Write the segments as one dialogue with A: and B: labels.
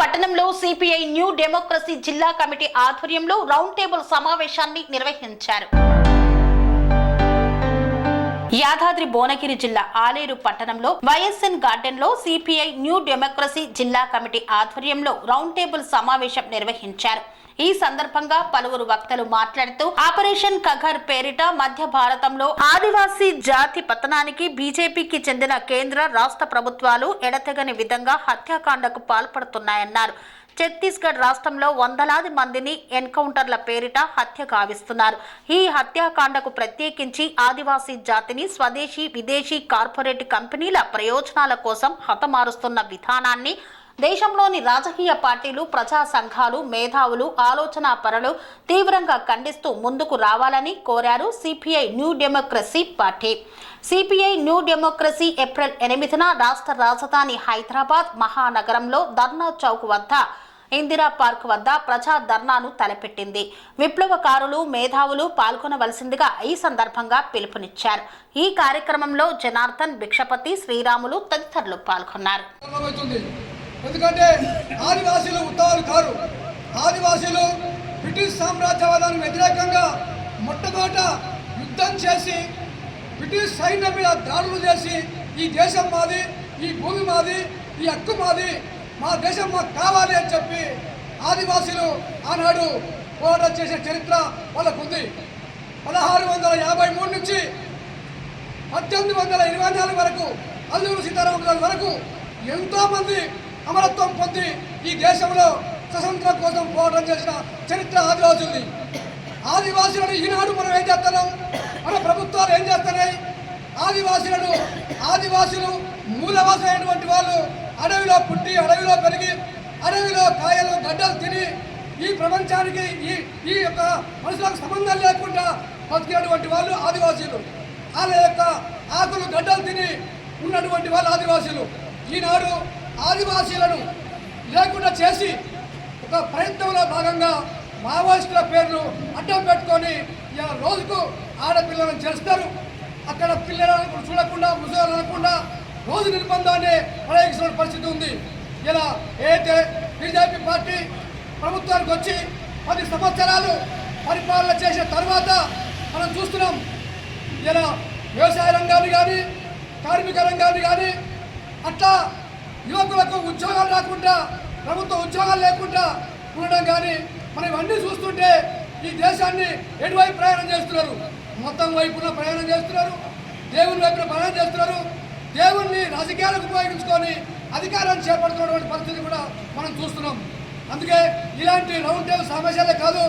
A: పట్టణంలో CPI new democracy జిల్లా committee ఆధ్వర్యంలో రౌండ్ టేబుల్ సమావేశాన్ని నిర్వహించారు. యాదాద్రి భువనగిరి జిల్లా ఆలేరు పట్టణంలో వైఎస్ఎన్ గార్డెన్లో సిపిఐ న్యూ డెమోక్రసీ జిల్లా కమిటీ ఆధ్వర్యంలో రౌండ్ టేబుల్ సమావేశం నిర్వహించారు. ఈ సందర్భంగా పలువురు వక్తలు మాట్లాడుతూ ఆపరేషన్ కఘర్ పేరిట మధ్య భారతంలో ఆదివాసీ జాతి పతనానికి బీజేపీకి చెందిన కేంద్ర రాష్ట్ర ప్రభుత్వాలు ఎడతెగని విధంగా హత్యాకాండకు పాల్పడుతున్నాయన్నారు. ఛత్తీస్గఢ్ రాష్ట్రంలో వందలాది మందిని ఎన్కౌంటర్ల పేరిట హత్య గావిస్తున్నారు. ఈ హత్యాకాండకు ప్రత్యేకించి ఆదివాసీ జాతిని స్వదేశీ విదేశీ కార్పొరేట్ కంపెనీల ప్రయోజనాల కోసం హతమారుస్తున్న విధానాన్ని దేశంలోని రాజకీయ పార్టీలు ప్రజా సంఘాలు మేధావులు ఆలోచనా పరులు తీవ్రంగా ఖండిస్తూ ముందుకు రావాలని కోరారు CPI new democracy party. CPI new democracy April ఎనిమిదిన రాష్ట్ర రాజధాని హైదరాబాద్ మహానగరంలో ధర్నా చౌక్ వద్ద ఇందిరా పార్క్ వద్ద ప్రజా ధర్నాను తలపెట్టింది. విప్లవకారులు మేధావులు పాల్గొనవలసిందిగా ఈ సందర్భంగా పిలుపునిచ్చారు. ఈ కార్యక్రమంలో జనార్దన్ భిక్షపతి శ్రీరాములు తదితరులు పాల్గొన్నారు.
B: ఎందుకంటే ఆదివాసీలు ఉత్తవాలు కారు. ఆదివాసీలు బ్రిటిష్ సామ్రాజ్యవాదానికి వ్యతిరేకంగా మొట్టమొదట యుద్ధం చేసి బ్రిటిష్ సైన్యం మీద దాడులు చేసి ఈ దేశం మాది ఈ భూమి మాది ఈ హక్కు మాది మా దేశం మాకు కావాలి అని చెప్పి ఆదివాసీలు ఆనాడు పోరాటం చేసే చరిత్ర వాళ్ళకుంది. పదహారు వందల యాభై మూడు నుంచి పద్దెనిమిది వందల ఇరవై నాలుగు వరకు అల్లూరు సీతారామరాజు వరకు ఎంతోమంది అమరత్వం పొంది ఈ దేశంలో స్వతంత్రం కోసం పోరాటం చేసిన చరిత్ర ఆదివాసులది ఆదివాసులను ఈనాడు మనం ఏం చేస్తున్నాం? మన ప్రభుత్వాలు ఏం చేస్తున్నాయి? ఆదివాసులను ఆదివాసులు మూలవాసులైనటువంటి వాళ్ళు అడవిలో పుట్టి అడవిలో పెరిగి అడవిలో కాయలు గడ్డలు తిని ఈ ప్రపంచానికి ఈ ఈ యొక్క మనుషులకు సంబంధం లేకుండా బతికినటువంటి వాళ్ళు ఆదివాసీలు. వాళ్ళ యొక్క ఆకులు గడ్డలు తిని ఉన్నటువంటి వాళ్ళు ఆదివాసీలు. ఈనాడు ఆదివాసీలను లేకుండా చేసి ఒక ప్రయత్నంలో భాగంగా మావోయిస్టుల పేర్లు అడ్డం పెట్టుకొని ఇలా రోజుకు ఆడపిల్లలను చేస్తారు. అక్కడ పిల్లలను చూడకుండా ముసలు అనకుండా రోజు నిర్బంధాన్ని ప్రయోగిస్తున్న పరిస్థితి ఉంది. ఇలా అయితే బీజేపీ పార్టీ ప్రభుత్వానికి వచ్చి పది సంవత్సరాలు పరిపాలన చేసిన తర్వాత మనం చూస్తున్నాం ఇలా వ్యవసాయ రంగాన్ని కానీ కార్మిక రంగాన్ని కానీ అట్లా యువకులకు ఉద్యోగాలు రాకుండా ప్రభుత్వ ఉద్యోగాలు లేకుండా ఉండడం కానీ మనం ఇవన్నీ చూస్తుంటే ఈ దేశాన్ని ఎటువైపు ప్రయాణం చేస్తున్నారు? మొత్తం వైపున ప్రయాణం చేస్తున్నారు దేవుని వైపున ప్రయాణం చేస్తున్నారు. దేవుణ్ణి రాజకీయాలకు ఉపయోగించుకొని అధికారాన్ని చేపడుతున్నటువంటి పరిస్థితి కూడా మనం చూస్తున్నాం. అందుకే ఇలాంటి రౌండ్ టేబుల్ సమావేశాలే కాదు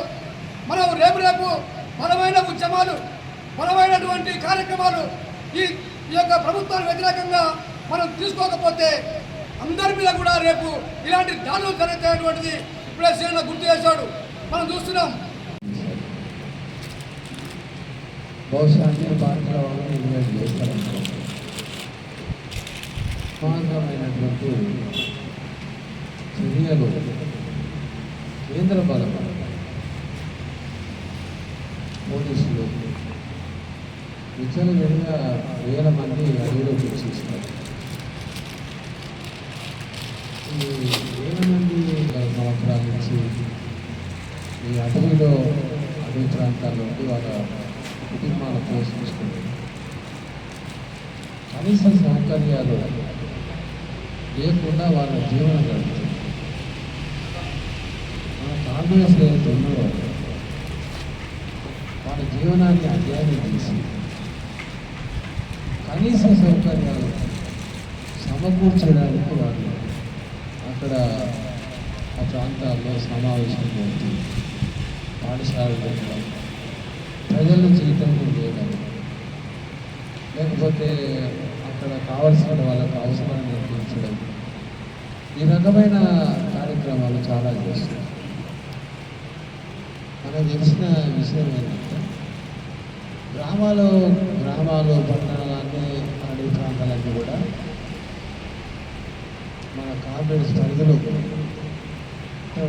B: మనం రేపు రేపు బలమైన ఉద్యమాలు బలమైనటువంటి కార్యక్రమాలు ఈ ఈ యొక్క ప్రభుత్వానికి వ్యతిరేకంగా మనం తీసుకోకపోతే అందరి మీద కూడా రేపు ఇలాంటి దాడులు జరుగుతాయటువంటిది ఇప్పుడే సీఎం గుర్తు చేశాడు. మనం చూస్తున్నాం.
C: బహుశా అన్ని పార్టీల వాళ్ళు ఇన్వైట్ చేస్తారనుకో. చర్యలు కేంద్ర బలం పోలీసులు విచ్చలవిడిగా వేల మంది అడవిలో శిక్షిస్తారు ఈ వేల సంవత్సరాల నుంచి ఈ అడవిలో అడవి ప్రాంతాల్లో ఉండి వాళ్ళ కుటుంబాలు పోషించుకుంటారు కనీస సౌకర్యాలు లేకుండా వాళ్ళ జీవనం గడుపుతుంది మన కాంగ్రెస్ ఏదైతే ఉన్నారో వాళ్ళ జీవనాన్ని అధ్యయనం చేసి కనీస సౌకర్యాలు సమకూర్చడానికి వాళ్ళు అక్కడ ఆ ప్రాంతాల్లో సమావేశం అవుతుంది పాఠశాలలు ప్రజల ప్రజలు చైతన్యం చేయడం లేకపోతే అక్కడ కావలసిన వాళ్ళకు అవసరాన్ని తీర్చడం ఈ రకమైన కార్యక్రమాలు చాలా చేస్తారు మనకు తెలిసిన విషయం ఏంటంటే గ్రామాలు గ్రామాలు పట్టణాలన్నీ అడవి ప్రాంతాలన్నీ కూడా మన కార్పొరేట్ పరిధిలో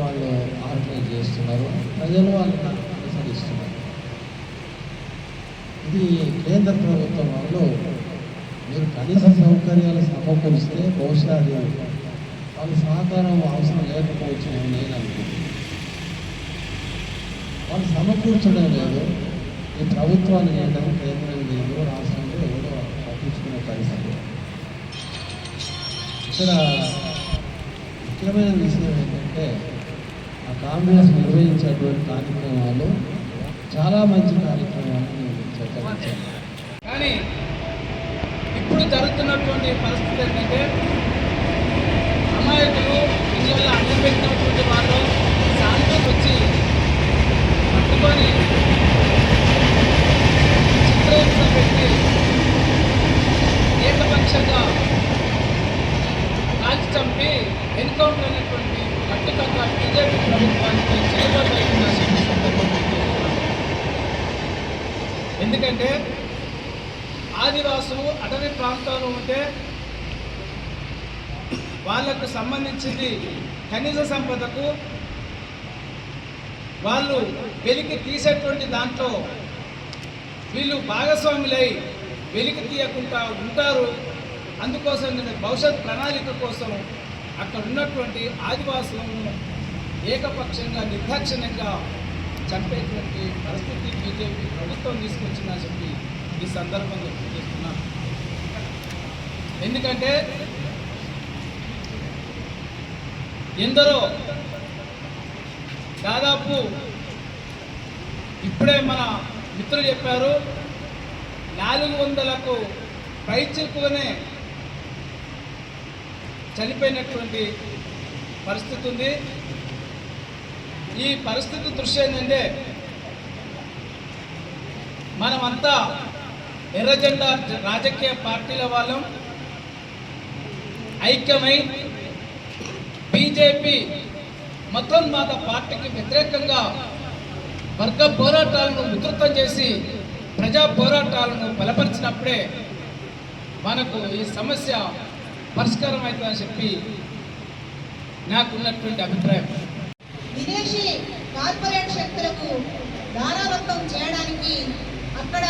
C: వాళ్ళు ఆర్గనైజ్ చేస్తున్నారు. ప్రజలు వాళ్ళని అనుసరిస్తున్నారు. ఇది కేంద్ర ప్రభుత్వం వాళ్ళు మీరు కనీస సౌకర్యాలు సమకూరిస్తే బహుశా అది వాళ్ళ సహకారం అవసరం లేకపోవచ్చు నేను అనుకుంటున్నాను. వాళ్ళు సమకూర్చడం లేదు. ఈ ప్రభుత్వాన్ని చేయడం కేంద్రం లేదు రాష్ట్రంలో ఎవరో పట్టించుకునే పరిస్థితి. ఇక్కడ ముఖ్యమైన విషయం ఏంటంటే ఆ కాంగ్రెస్ నిర్వహించేటువంటి కార్యక్రమాలు చాలా మంచి కార్యక్రమాలు నేను
D: కానీ ఇప్పుడు జరుగుతున్నటువంటి పరిస్థితి ఏంటంటే అమాయకులు ఇళ్ళల్లో అన్నం పెట్టినటువంటి వాళ్ళు శాంతం వచ్చి పట్టుకొని చిత్రహింస పెట్టి ఏకపక్షంగా చంపి ఎన్కౌంటర్ అనేటువంటి కట్టుకట్ట బీజేపీ ప్రభుత్వానికి ఎందుకంటే ఆదివాసులు అటవీ ప్రాంతాల్లో ఉంటే వాళ్ళకు సంబంధించింది ఖనిజ సంపదకు వాళ్ళు వెలికి తీసేటువంటి దాంట్లో వీళ్ళు భాగస్వాములై వెలికి తీయకుండా ఉంటారు. అందుకోసం నేను భవిష్యత్ ప్రణాళిక కోసం అక్కడ ఉన్నటువంటి ఆదివాసులను ఏకపక్షంగా నిర్దాక్షిణ్యంగా చంపేటువంటి పరిస్థితి బీజేపీ ప్రభుత్వం తీసుకొచ్చిందని చెప్పి ఈ సందర్భంగా తెలియజేస్తున్నాను ఎందుకంటే ఎందరో దాదాపు ఇప్పుడే మన మిత్రులు చెప్పారు నాలుగు వందలకు పైచిక్కునే చనిపోయినటువంటి పరిస్థితి ఉంది. ఈ పరిస్థితి దృష్టి ఏంటంటే మనమంతా ఎర్రజెండా రాజకీయ పార్టీల వాళ్ళం. ఐక్యమై బీజేపీ మతోన్మాద పార్టీకి వ్యతిరేకంగా వర్గ పోరాటాలను ఉధృతం చేసి ప్రజా పోరాటాలను బలపరిచినప్పుడే మనకు ఈ సమస్య పరిష్కారం అవుతుందని చెప్పి నాకున్నటువంటి అభిప్రాయం.
E: విదేశీ కార్పొరేట్ శక్తులకు దారాదత్తం చేయడానికి అక్కడ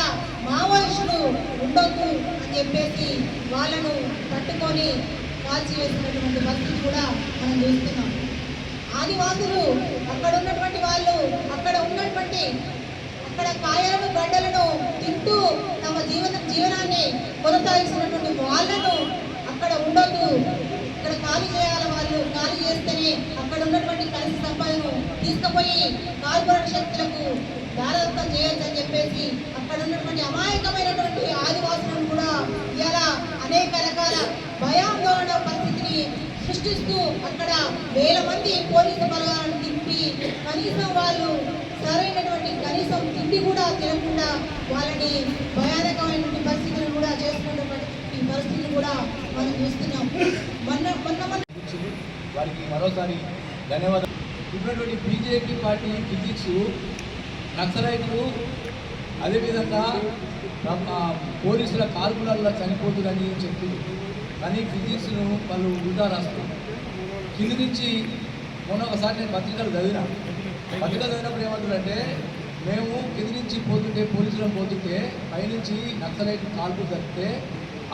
E: మావోయిస్టులు ఉండొద్దు అని చెప్పేసి వాళ్ళను పట్టుకొని కాల్చివేసినటువంటి పరిస్థితి కూడా మనం చూస్తున్నాం. ఆదివాసులు అక్కడ ఉన్నటువంటి వాళ్ళు అక్కడ ఉన్నటువంటి అక్కడ కాయలను గడ్డలను తింటూ తమ జీవన జీవనాన్ని కొనసాగిస్తున్నటువంటి వాళ్ళను అక్కడ ఉండొద్దు. ఇక్కడ ఖాళీ చేయాలి వాళ్ళు. ఖాళీ చేస్తేనే అక్కడ ఉన్నటువంటి కలిసి సంపదను తీసుకుపోయి కార్పొరేట్ శక్తులకు దారదత్తం చేయొచ్చు అని చెప్పేసి అక్కడ ఉన్నటువంటి అమాయకమైనటువంటి ఆదివాసులను కూడా ఇలా అనేక రకాల భయాందోళన పరిస్థితిని సృష్టిస్తూ అక్కడ వేల మంది పోలీసు బలగాలను తిప్పి కనీసం వాళ్ళు సరైనటువంటి కనీసం తిండి కూడా తినకుండా వాళ్ళని భయానకమైనటువంటి పరిస్థితులను కూడా చేసుకున్నటువంటి ఈ పరిస్థితిని కూడా మనం చూస్తున్నాం మొన్న మొన్న మొన్న
F: వారికి మరోసారి ధన్యవాదాలు. ఇప్పుడున్నటువంటి బీజేపీ పార్టీ ఫిజిక్స్ నక్సలైట్లు అదేవిధంగా పోలీసుల కాల్పులల్లో చనిపోతుందని చెప్పి కానీ ఫిజిక్స్ను వాళ్ళు ఉల్టా రాస్తారు కింది నుంచి మొన్న ఒకసారి నేను పత్రికలు చదివినా. పత్రికలు చదివినప్పుడు ఏమంటారంటే మేము కింది నుంచి పోతుంటే పోలీసులను పోతుంటే పైనుంచి నక్సలైట్ కాల్పులు జరిపితే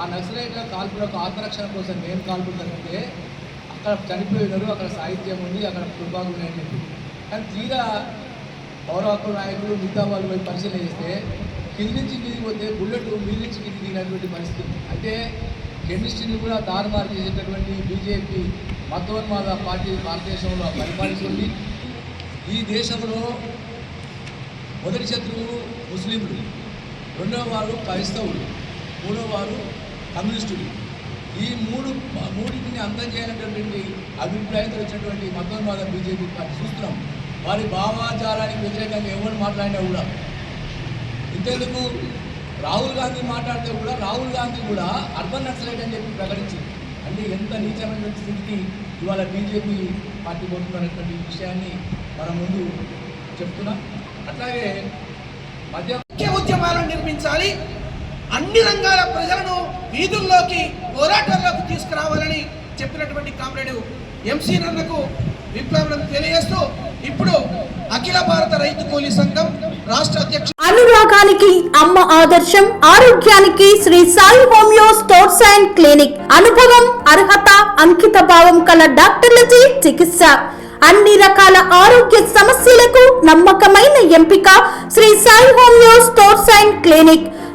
F: ఆ నక్సలైట్ల కాల్పులకు ఆత్మరక్షణ కోసం ఏం కాల్పులు జరిగితే అక్కడ చనిపోయినారు అక్కడ సాహిత్యం ఉంది అక్కడ దుర్భాగం ఉన్నాయని చెప్పి. కానీ తీరా పౌర హక్కుల నాయకులు మిగతా వాళ్ళు పోయి పరిశీలన చేస్తే కింది నుంచి కిందికి పోతే బుల్లెట్ మీద నుంచి కింది దిగినటువంటి పరిస్థితి. అంటే కెమిస్ట్రీని కూడా దారుమారు చేసేటటువంటి బీజేపీ మతోన్మాద పార్టీ భారతదేశంలో పరిపాలిస్తుంది. ఈ దేశంలో మొదటి శత్రువు ముస్లింలు రెండవ వారు క్రైస్తవులు మూడవ వారు కమ్యూనిస్టులు. ఈ మూడు మూడింటిని అందం చేయాలనేటువంటి అభిప్రాయంతో వచ్చినటువంటి మతోన్మాద బీజేపీ పార్టీ చూస్తున్నాం. వారి భావాచారానికి వ్యతిరేకంగా ఎవరు మాట్లాడినా కూడా. ఇంతెందుకు? రాహుల్ గాంధీ మాట్లాడితే కూడా రాహుల్ గాంధీ కూడా అర్బన్ నక్సలైట్ అని చెప్పి ప్రకటించింది. అంటే ఎంత నీచమైనటువంటి స్థితికి ఇవాళ బీజేపీ పార్టీ పోతున్నటువంటి విషయాన్ని మన ముందు చెప్తున్నాం. అట్లాగే మధ్య
G: ఉద్యమాలను నిర్మించాలి. అన్ని రంగాల ప్రజలను వీధుల్లోకి పోరాటాల్లోకి తీసుకురావాలని చెప్పినటువంటి కామ్రేడు ఎంసీ నన్నకు విప్లవం తెలియజేస్తూ ఇప్పుడు అఖిల భారత రైతు కూలీ సంఘం రాష్ట్ర అధ్యక్షుడు
A: అనురాగానికి అమ్మ ఆదర్శం ఆరోగ్యానికి Sri Sai homeo sports and clinic అనుభవం అర్హత అంకిత భావం కల డాక్టర్లచే చికిత్స. అన్ని రకాల ఆరోగ్య సమస్యలకు నమ్మకమైన ఎంపిక Sri Sai homeo sports and clinic.